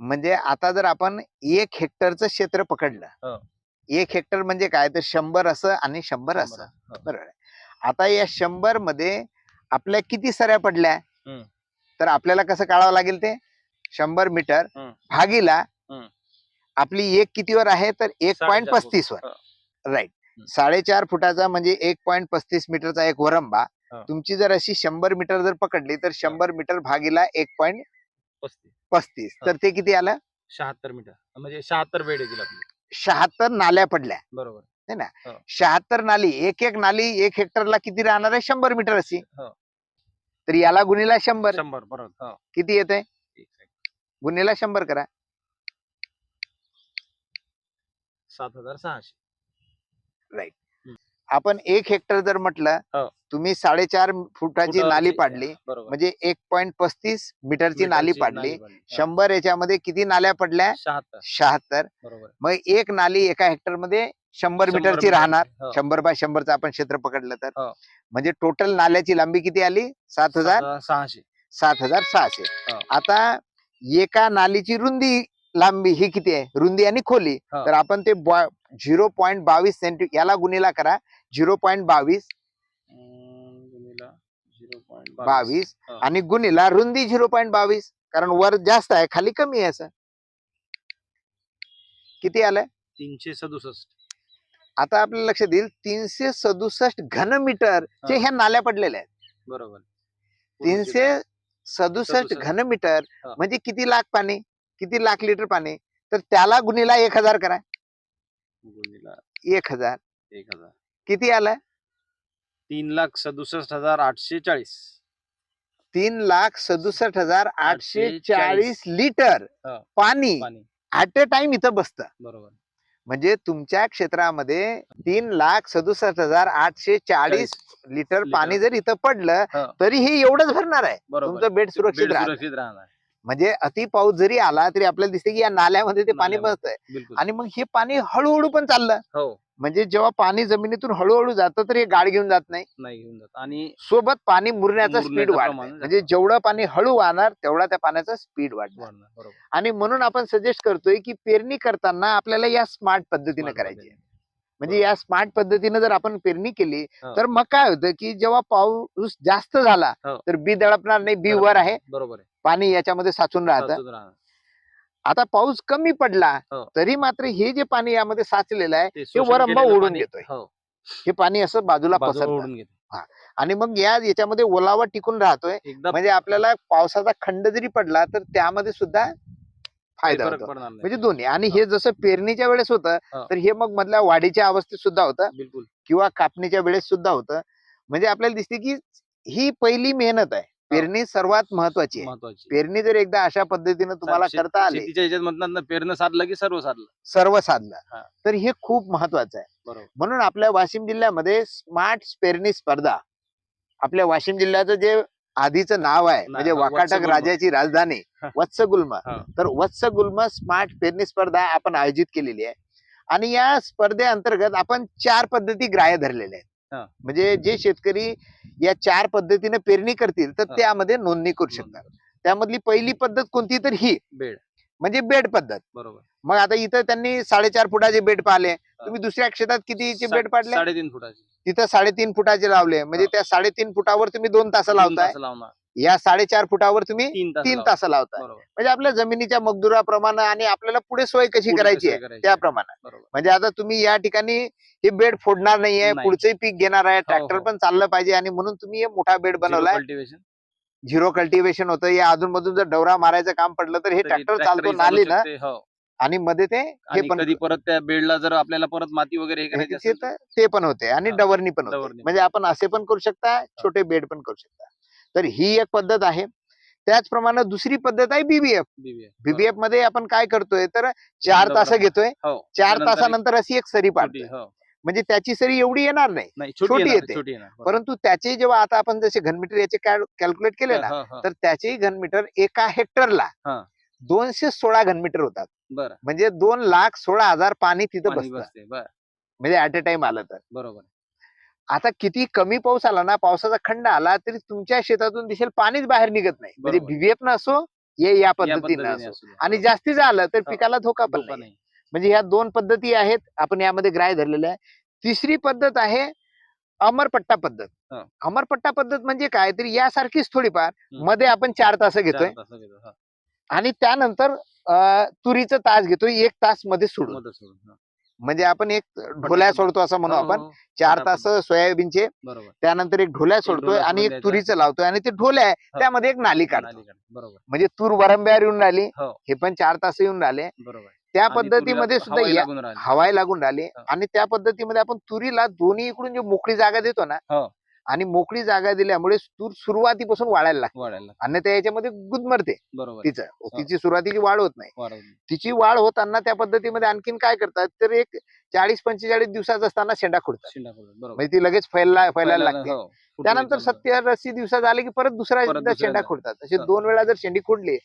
म्हणजे आता जर आपण एक हेक्टरचं क्षेत्र हो. पकडलं एक हेक्टर म्हणजे काय तर शंभर असं आणि शंभर असं हो. बरोबर. आता या शंभरमध्ये आपल्या किती सऱ्या पडल्या. तर आपल्याला कसं काढावं लागेल ते शंभर मीटर. भागीला. आपली एक कितीवर आहे तर एक पॉईंट. पस्तीस वर हो. राईट. साडेचार फुटाचा म्हणजे एक पॉईंट पस्तीस मीटरचा एक वरंबा हो. तुमची जर अशी शंभर मीटर जर पकडली तर शंभर मीटर भागीला एक पॉईंट पस्तीस. हो. तर ते किती आलं? शहात्तर मीटर. म्हणजे शहात्तर बेड येतील आपली. शहात्तर नाल्या पडल्या. बरोबर. शहात्तर नाली एक एक नाली एक हेक्टरला किती राहणार आहे? शंभर मीटर अशी. हो. तर याला गुणीला शंभर. शंभर बरोबर. हो. किती येते एक second. गुणीला शंभर करा. सात हजार सहाशे. आपण एक हेक्टर जर म्हटलं हो. तुम्ही साडेचार फुटाची नाली पाडली म्हणजे एक पॉईंट पस्तीस मीटरची नाली पाडली. शंभर याच्यामध्ये किती नाल्या पडल्या शहात्तर मग एक नाली एका हेक्टरमध्ये शंभर मीटरची मीटर. राहणार हो. शंभर बाय शंभरचं आपण क्षेत्र पकडलं तर हो. म्हणजे टोटल नाल्याची लांबी किती आली सात हजार सात- सहाशे सात हजार सहाशे. आता एका नालीची रुंदी लांबी ही किती आहे रुंदी आणि खोली. तर आपण ते झिरो पॉईंट बावीस सेंटी याला गुणीला करा झिरो पॉईंट बावीस अं, गुणिला 0.22. बावीस. आणि गुणीला रुंदी झिरो पॉईंट बावीस कारण वर जास्त आहे खाली कमी आहे असं किती आलं तीनशे सदुसष्ट आता आपल्याला लक्षात येईल तीनशे सदुसष्ट घनमीटर चे हा. ह्या नाल्या पडलेल्या आहेत बरोबर तीनशे सदुसष्ट. घनमीटर हा. म्हणजे किती लाख पाणी किती लाख लिटर पाणी तर त्याला गुणीला एक हजार करा. गुणिला एक हजार. एक हजार. किती आलं तीन लाख सदुसष्ट हजार आठशे चाळीस. तीन लाख सदुसष्ट हजार आठशे चाळीस लिटर हा. पाणी पाणी. ऍट अ टाइम इथं बसतं. बरोबर. म्हणजे तुमच्या क्षेत्रामध्ये तीन लाख सदुसष्ट हजार आठशे चाळीस लिटर पाणी. जर इथं पडलं हा. तरी हे एवढंच भरणार आहे. बरोबर. तुमचं बेड सुरक्षित बेड सुरक्षित राहणार. म्हणजे अति पाऊस जरी आला तरी आपल्याला दिसते की या नाल्यामध्ये ते पाणी. बसतंय आणि मग हे पाणी हळूहळू पण चाललं. हो. म्हणजे जेव्हा पाणी जमिनीतून हळूहळू जातं तर हे गाड घेऊन जात नाही. नाही घेऊन जात. आणि सोबत पाणी मुरण्याचं स्पीड प्रमाण म्हणजे. जेवढं पाणी हळू वाहणार तेवढा त्या पाण्याचा स्पीड वाढणार. आणि म्हणून आपण सजेस्ट करतोय की पेरणी करताना आपल्याला या स्मार्ट पद्धतीने करायची आहे. म्हणजे या स्मार्ट पद्धतीने जर आपण पेरणी केली. तर मग काय होतं की जेव्हा पाऊस जास्त झाला हो. तर बी दडपणार नाही बी. वर आहे बरोबर पाणी याच्यामध्ये साचून राहतं. आता पाऊस कमी पडला हो. तरी मात्र हे जे पाणी यामध्ये साचलेलं आहे ते हे वरंबा ओढून घेतोय. हो हे पाणी असं बाजूला घेतो आणि मग या याच्यामध्ये ओलावा टिकून राहतोय म्हणजे आपल्याला पावसाचा खंड जरी पडला तर त्यामध्ये सुद्धा फायदा होतो. म्हणजे दोन्ही. आणि हे जसं पेरणीच्या वेळेस होतं. तर हे मग मधल्या वाढीच्या अवस्थेत सुद्धा होतं बिलकुल. किंवा कापणीच्या वेळेस सुद्धा होतं. म्हणजे आपल्याला दिसते की ही पहिली मेहनत आहे. पेरणी सर्वात महत्वाची आहे. पेरणी जर एकदा अशा पद्धतीनं तुम्हाला करता आली पेरणं साधलं की सर्व साधलं. सर्व साधलं. तर हे खूप महत्वाचं आहे. म्हणून आपल्या वाशिम जिल्ह्यामध्ये स्मार्ट पेरणी स्पर्धा आपल्या वाशिम जिल्ह्याचं जे आधीचं नाव आहे. म्हणजे वाकाटक. राजाची राजधानी. वत्सगुल्म. तर वत्सगुल्म स्मार्ट पेरणी स्पर्धा आपण आयोजित केलेली आहे. आणि या स्पर्धेअंतर्गत आपण चार पद्धती ग्राह्य धरलेल्या. आहेत. म्हणजे जे शेतकरी या चार पद्धतीने पेरणी करतील तर. त्यामध्ये नोंदणी करू शकतात. त्यामधली पहिली पद्धत कोणती? तर ही. बेड. म्हणजे बेड पद्धत. बरोबर. मग आता इथं त्यांनी साडेचार फुटाचे बेड पाहिले तुम्ही दुसऱ्या क्षेत्रात कितीचे बेड पाडले साडेतीन फुटाची. तिथं साडेतीन फुटाचे लावले. म्हणजे हा. त्या साडेतीन फुटावर तुम्ही दोन तास लावताय. या साडेचार फुटावर तुम्ही तीन तास लावताय. म्हणजे आपल्या जमिनीच्या मजदुराप्रमाणे आणि आपल्याला पुढे सोय कशी करायची आहे? त्याप्रमाणे. म्हणजे आता तुम्ही या ठिकाणी हे बेड फोडणार नाहीये नाही. पुढचंही पीक घेणार आहे ट्रॅक्टर हो. पण चाललं पाहिजे आणि म्हणून तुम्ही हे मोठा बेड बनवलाय. झिरो कल्टिवेशन होतं. या अधून मधून जर डवरा मारायचं काम पडलं तर हे ट्रॅक्टर चालतो नाली ना आणि मध्ये ते हे पण कधी परत त्या बेडला जर आपल्याला परत माती वगैरे हे करायची ते असेल तर ते पण होते आणि हा. डवरणी पण होते डवरणी. म्हणजे आपण असे पण करू शकता छोटे बेड पण करू शकता तर ही एक पद्धत आहे त्याचप्रमाणे दुसरी पद्धत आहे बीबीएफ BBF. बीबीएफमध्ये आपण काय करतोय तर चार तास बरोबर. घेतोय हो चार त्यानंतर एक तासानंतर अशी एक सरी छोटी, पाडतोय हो. म्हणजे त्याची सरी एवढी येणार नाही नाही छोटी छोटी येणार, येते. छोटी येणार बरोबर. परंतु त्याचे जेव्हा आता आपण जसे घनमीटर याचे कॅल्क्युलेट केले ना हो, हो. तर त्याचेही घनमीटर एका हेक्टरला हा. दोनशे सोळा घनमीटर होतात बरं म्हणजे दोन लाख सोळा हजार पाणी तिथं पाणी बसतं बसते बर म्हणजे ऍट अ टाइम आलं तर बरोबर आता किती कमी पाऊस आला ना पावसाचा खंड आला तरी तुमच्या शेतातून दिसेल पाणीच बाहेर निघत नाही म्हणजे बरोबर. बीबीएफ न असो हे या या पद्धतीनं पद्धतीने असो. आणि. जास्ती झालं तर हो. पिकाला धोका पण धोका नाही नाही म्हणजे ह्या दोन पद्धती आहेत आपण यामध्ये ग्राह्य धरलेले आहे तिसरी पद्धत आहे अमरपट्टा पद्धत हा. अमरपट्टा पद्धत म्हणजे काय तर यासारखीच थोडीफार हम्म. मध्ये आपण चार तास घेतोय घेतो. हा. आणि त्यानंतर तुरीचं तास घेतोय एक तासमध्ये सोडून. हा. म्हणजे आपण एक ढोल्या सोडतो असं म्हणू हो, आपण हो, चार पटापट. तास सोयाबीनचे त्यानंतर एक ढोल्या सोडतोय आणि एक. तुरीचं लावतोय आणि ते ढोल्या आहे हा. त्यामध्ये एक नाली काढतो म्हणजे तूर वरंब्यावर येऊन राहिली हो. हे पण चार तास येऊन राहिले त्या पद्धतीमध्ये सुद्धा हवाही या लागून राहिली. हवाई लागून राहिले हा. आणि त्या पद्धतीमध्ये आपण तुरीला दोन्ही इकडून जी मोकळी जागा देतो ना हो. आणि मोकळी जागा दिल्यामुळे तूर सुरुवातीपासून वाढायला लागते वाढायला लागली. अन्यथा याच्यामध्ये गुदमरते बरोबर तिचं तिची सुरुवातीची वाढ होत नाही. तिची वाढ होताना त्या पद्धतीमध्ये आणखीन काय करतात तर एक चाळीस पंचेचाळीस दिवसाचा असताना शेंडा खुडतात म्हणजे ती लगेच फैला फैलायला लागते हो, त्यानंतर. सत्तर अस्सी दिवसात झाले की परत एकदा शेंडा. खुडतात असे. दोन वेळा जर शेंडी खुडली.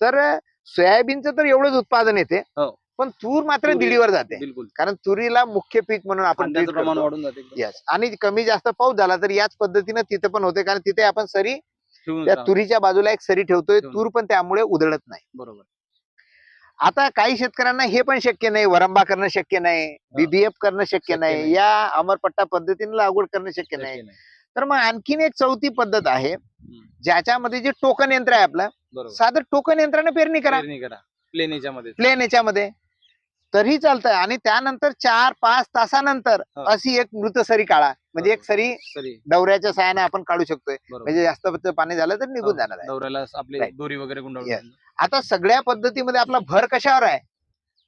तर सोयाबीनचं तर एवढंच उत्पादन येते हो. पण तूर मात्र तुरी- दीडीवर जाते. बिलकुल. कारण तुरीला मुख्य पीक म्हणून आपण कांद्याचं treat प्रमाण करतो. वाढून जाते एकदम. Yes. आणि कमी जास्त पाऊस झाला तर याच पद्धतीनं तिथं पण होते. कारण तिथे आपण सरी ठेवून त्या. तुरीच्या बाजूला एक सरी ठेवतोय. ठेवून. तूर पण त्यामुळे उधळत नाही. बरोबर. आता काही शेतकऱ्यांना हे पण शक्य नाही. वरंबा करणं शक्य नाही. बीबीएफ करणं शक्य शक्य नाही. नाही. या अमरपट्टा पद्धतीने लागवड करणं शक्य नाही शक्य नाही. तर मग आणखीन एक चौथी पद्धत आहे. ज्याच्यामध्ये जे टोकन यंत्र आहे आपलं बरोबर. साधं टोकन यंत्राने पेरणी करा. पेरणी करा. प्लेन याच्यामध्ये. प्लेन याच्यामध्ये. तरी चालतंय आणि त्यानंतर चार पाच तासानंतर. अशी एक मृत सरी काढा म्हणजे एक सरी दौऱ्याच्या सहाय्याने आपण काढू शकतोय म्हणजे जास्त पाणी झालं तर निघून जाणार आहे दौऱ्याला आपली Right. दोरी वगैरे. आता सगळ्या पद्धतीमध्ये आपला भर कशावर आहे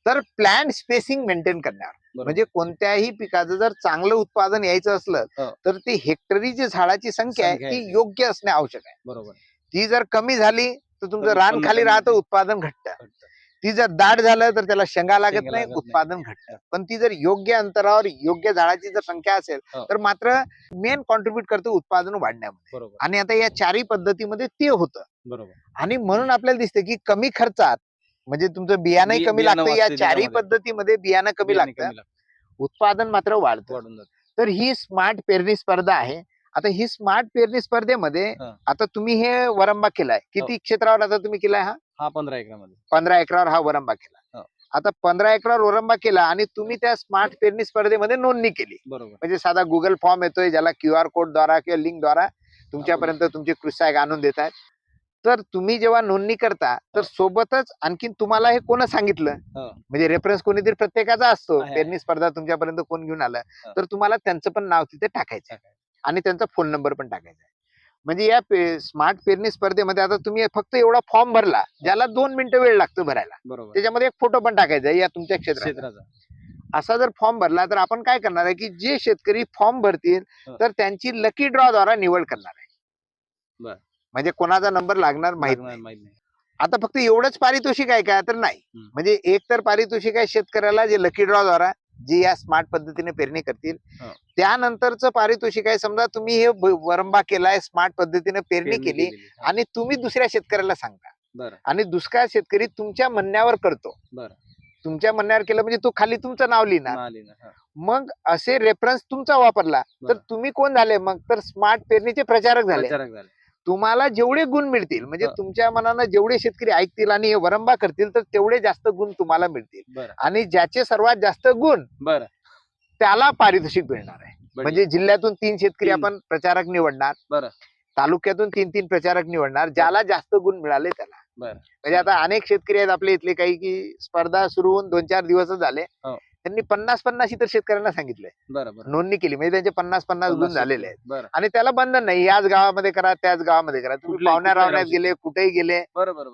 तर प्लॅन स्पेसिंग मेंटेन करण्यावर. म्हणजे कोणत्याही पिकाचं जर चांगलं उत्पादन यायचं असलं हो. तर ती हेक्टरी जी झाडाची संख्या आहे ती. योग्य असणे आवश्यक आहे बरोबर ती जर कमी झाली तर तुमचं रान खाली राहतं होते. उत्पादन घटतं. ती जर दाट झालं तर त्याला शेंगा लागत नाही. उत्पादन घटतं. पण ती जर योग्य अंतरावर योग्य झाडाची जर संख्या असेल हो. तर मात्र मेन कॉन्ट्रीब्युट करतो उत्पादन वाढण्यामध्ये. आणि आता या चारही पद्धतीमध्ये ते होतं. बरोबर. आणि म्हणून आपल्याला दिसतं की कमी खर्चात म्हणजे तुमचं बियाणंही कमी लागतं या चारही. पद्धतीमध्ये बियाणं कमी लागतं. उत्पादन मात्र वाढतं. तर ही स्मार्ट पेरणी स्पर्धा आहे. आता ही स्मार्ट पेरणी स्पर्धेमध्ये हा. आता तुम्ही हे वरंबा केलाय. किती क्षेत्रावर आता तुम्ही केलाय हा? हा पंधरा एकरामध्ये. पंधरा एकरावर हा वरंबा केला. हो. आता पंधरा एकरावर वरंबा केला आणि तुम्ही त्या स्मार्ट पेरणी स्पर्धेमध्ये नोंदणी केली. बरोबर. म्हणजे साधा गुगल फॉर्म येतोय ज्याला क्यू आर कोड द्वारा किंवा लिंक द्वारा तुमच्यापर्यंत तुमचे कृषी आणून देत आहेत. तर तुम्ही जेव्हा नोंदणी करता तर हो. सोबतच आणखीन तुम्हाला हे कोण सांगितलं? हो. म्हणजे रेफरन्स कोणीतरी प्रत्येकाचा असतो. पेरणी स्पर्धा तुमच्यापर्यंत कोण घेऊन आलं. तर तुम्हाला त्यांचं पण नाव तिथे टाकायचं. आणि त्यांचा फोन नंबर पण टाकायचा म्हणजे या स्मार्ट पेरणी स्पर्धेमध्ये आता तुम्ही फक्त एवढा फॉर्म भरला ज्याला दोन मिनिटं वेळ लागतो भरायला. बरोबर. त्याच्यामध्ये एक फोटो पण टाकायचा या तुमच्या क्षेत्रात क्षेत्राचा. असा जर फॉर्म भरला तर आपण काय करणार आहे की जे शेतकरी फॉर्म भरतील. तर त्यांची लकी ड्रॉ द्वारा निवड करणार आहे. बर. म्हणजे कोणाचा नंबर लागणार माहीत नाही. माहीत नाही. आता फक्त एवढंच पारितोषिक आहे का? तर नाही. म्हणजे एक तर पारितोषिक आहे शेतकऱ्याला जे लकी ड्रॉ द्वारा जी या स्मार्ट पद्धतीने पेरणी करतील. त्यानंतरचं पारितोषिक आहे समजा तुम्ही हे वरंबा केलाय स्मार्ट पद्धतीने पेरणी केली. आणि तुम्ही दुसऱ्या शेतकऱ्याला सांगता आणि दुष्काळ शेतकरी तुमच्या म्हणण्यावर करतो. तुमच्या म्हणण्यावर केलं म्हणजे तो खाली तुमचं नाव लिहिणार. मग असे रेफरन्स तुमचा वापरला तर. तुम्ही कोण झाले मग तर स्मार्ट पेरणीचे प्रचारक झाले तुम्हाला जेवढे गुण मिळतील म्हणजे. तुमच्या मनानं जेवढे शेतकरी ऐकतील आणि हे वरंबा करतील तर तेवढे जास्त गुण तुम्हाला मिळतील आणि ज्याचे सर्वात जास्त गुण बरं त्याला पारितोषिक मिळणार आहे. म्हणजे जिल्ह्यातून तीन शेतकरी. आपण प्रचारक निवडणार बरं. तालुक्यातून तीन तीन प्रचारक निवडणार ज्याला जास्त गुण मिळाले त्याला बरं म्हणजे आता अनेक शेतकरी आहेत आपले इथले काही की स्पर्धा सुरू होऊन दोन चार दिवसच झाले हो. त्यांनी पन्नास पन्नास इतर शेतकऱ्यांना सांगितलंय. नोंदणी केली म्हणजे त्यांचे पन्नास पन्नास गुण झालेले आहेत. बरं. आणि त्याला बंधन नाही याच गावामध्ये करा त्याच गावामध्ये करा. तुम्ही कुठल्याही- पाहुण्या कुठल्याही रावण्यात गेले कुठेही गेले.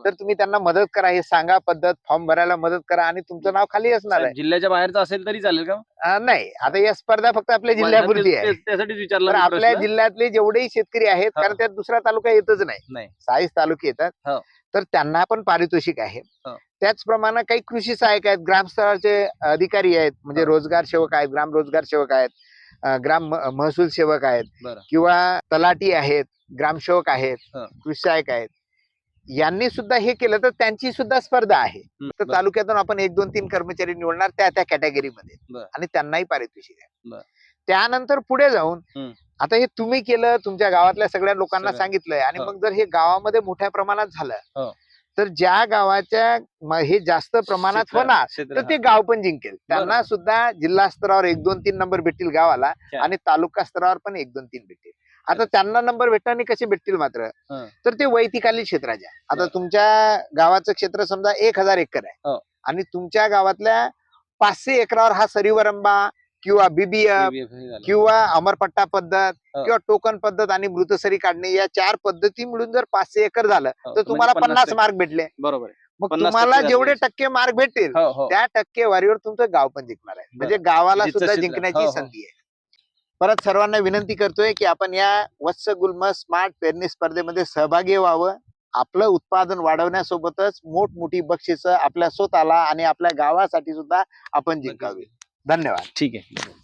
तर तुम्ही त्यांना मदत करा हे सांगा पद्धत फॉर्म भरायला मदत करा आणि तुमचं नाव खाली असणार साहेब, जिल्ह्याच्या बाहेरचं असेल तरी चालेल का? आहे अं, नाही. आता या स्पर्धा फक्त आपल्या जिल्ह्यापुरती आहे. ते- त्यासाठीच विचारलं तर मी आपल्या प्रश्न. जिल्ह्यातले जेवढेही शेतकरी आहेत हा. कारण त्यात दुसरा तालुका येतच नाही. नाही. साईज तालुके येतात. हो. तर त्यांना पण पारितोषिक आहे हो. त्याचप्रमाणे काही कृषी सहाय्यक आहेत ग्रामस्तराचे अधिकारी आहेत म्हणजे हो. रोजगार सेवक आहेत ग्राम रोजगार सेवक आहेत ग्राम महसूल सेवक आहेत किंवा तलाठी आहेत ग्रामसेवक आहेत हो. कृषी सहाय्यक आहेत यांनी सुद्धा हे केलं तर त्यांची सुद्धा स्पर्धा आहे तर. तालुक्यातून आपण एक दोन तीन कर्मचारी निवडणार त्या त्या कॅटेगरीमध्ये. आणि त्यांनाही पारितोषिक. आहे त्यानंतर पुढे जाऊन. आता हे तुम्ही केलं तुमच्या गावातल्या सगळ्या लोकांना. सांगितलंय आणि हो. मग जर हे गावामध्ये मोठ्या प्रमाणात झालं हो. तर ज्या गावाच्या हे जास्त प्रमाणात होणार तर ते. गाव पण जिंकेल त्यांना. सुद्धा जिल्हा स्तरावर एक दोन तीन नंबर भेटतील गावाला. आणि तालुका स्तरावर पण एक दोन तीन भेटतील आता त्यांना नंबर भेटणार नाही कसे भेटतील मात्र. तर ते वैतिकालीन क्षेत्राच्या आता. तुमच्या गावाचं क्षेत्र समजा एक हजार एकर आहे हो. आणि तुमच्या गावातल्या पाचशे एकरावर हा सरीवरंबा किंवा बीबीएफ. किंवा अमरपट्टा पद्धत. किंवा टोकन पद्धत आणि मृतसरी काढणे या चार पद्धती मिळून जर पाचशे एकर झालं हो, तर म्हणजे तुम्हाला पन्नास. मार्क भेटले बरोबर. मग 50% तुम्हाला जेवढे. टक्के मार्क भेटतील हो त्या टक्केवारीवर तुमचं गाव पण जिंकणार आहे म्हणजे गावाला सुद्धा जिंकण्याची. संधी आहे परत सर्वांना विनंती करतोय की आपण या वत्स गुल्म स्मार्ट पेरणी स्पर्धेमध्ये सहभागी व्हावं. आपलं उत्पादन वाढवण्यासोबतच मोठमोठी बक्षिसं आपल्या स्वतःला आणि आपल्या गावासाठी सुद्धा आपण जिंकावी. धन्यवाद. ठीक आहे.